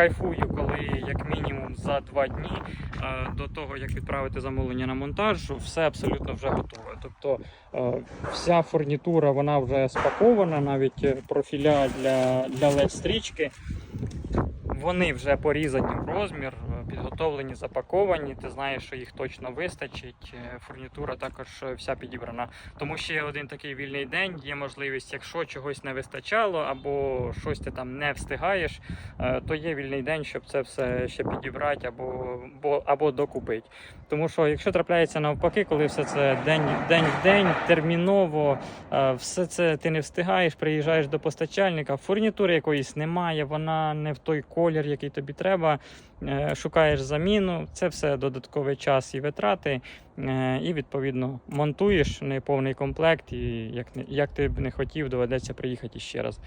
Кайфую, коли як мінімум за два дні е, до того, як відправити замовлення на монтаж, все абсолютно вже готове. Тобто е, вся фурнітура вона вже спакована, навіть е, профіля для, для LED-стрічки. Вони вже порізані в розмір, підготовлені, запаковані. Ти знаєш, що їх точно вистачить. Е, Фурнітура також е, вся підібрана. Тому ще один такий вільний день є можливість, якщо чогось не вистачало або щось ти там не встигаєш, е, то є вільний день, щоб це все ще підібрати або, або, докупити. Тому що якщо трапляється навпаки, коли все це день, день в день, терміново, все це ти не встигаєш, приїжджаєш до постачальника, фурнітури якоїсь немає, вона не в той колір, який тобі треба. е, Шукаєш заміну, це все додатковий час і витрати, е, і відповідно монтуєш неповний комплект, і як, як ти б не хотів, доведеться приїхати ще раз.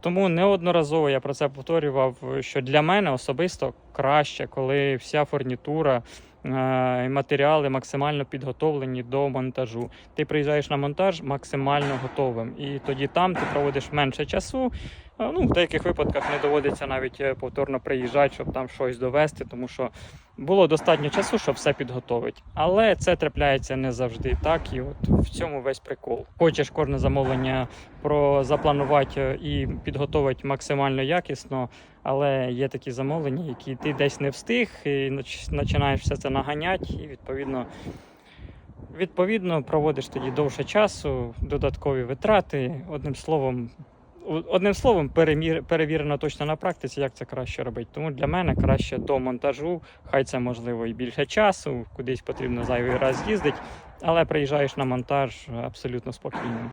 Тому неодноразово я про це повторював, що для мене особисто краще, коли вся фурнітура матеріали максимально підготовлені до монтажу. Ти приїжджаєш на монтаж максимально готовим, і тоді там ти проводиш менше часу. Е, Ну, в деяких випадках не доводиться навіть е, повторно приїжджати, щоб там щось довести, тому що було достатньо часу, щоб все підготовити. Але це трапляється не завжди так, і от в цьому весь прикол. Хочеш кожне замовлення про запланувати е, і підготувати максимально якісно, але є такі замовлення, які ти десь не встиг, і починаєш все це наганяти, і відповідно. Відповідно, проводиш тоді довше часу, додаткові витрати. Одним словом, одним словом, перемір, перевірено точно на практиці, як це краще робити. Тому для мене краще до монтажу, хай це можливо і більше часу, кудись потрібно зайвий раз їздити, але приїжджаєш на монтаж абсолютно спокійно.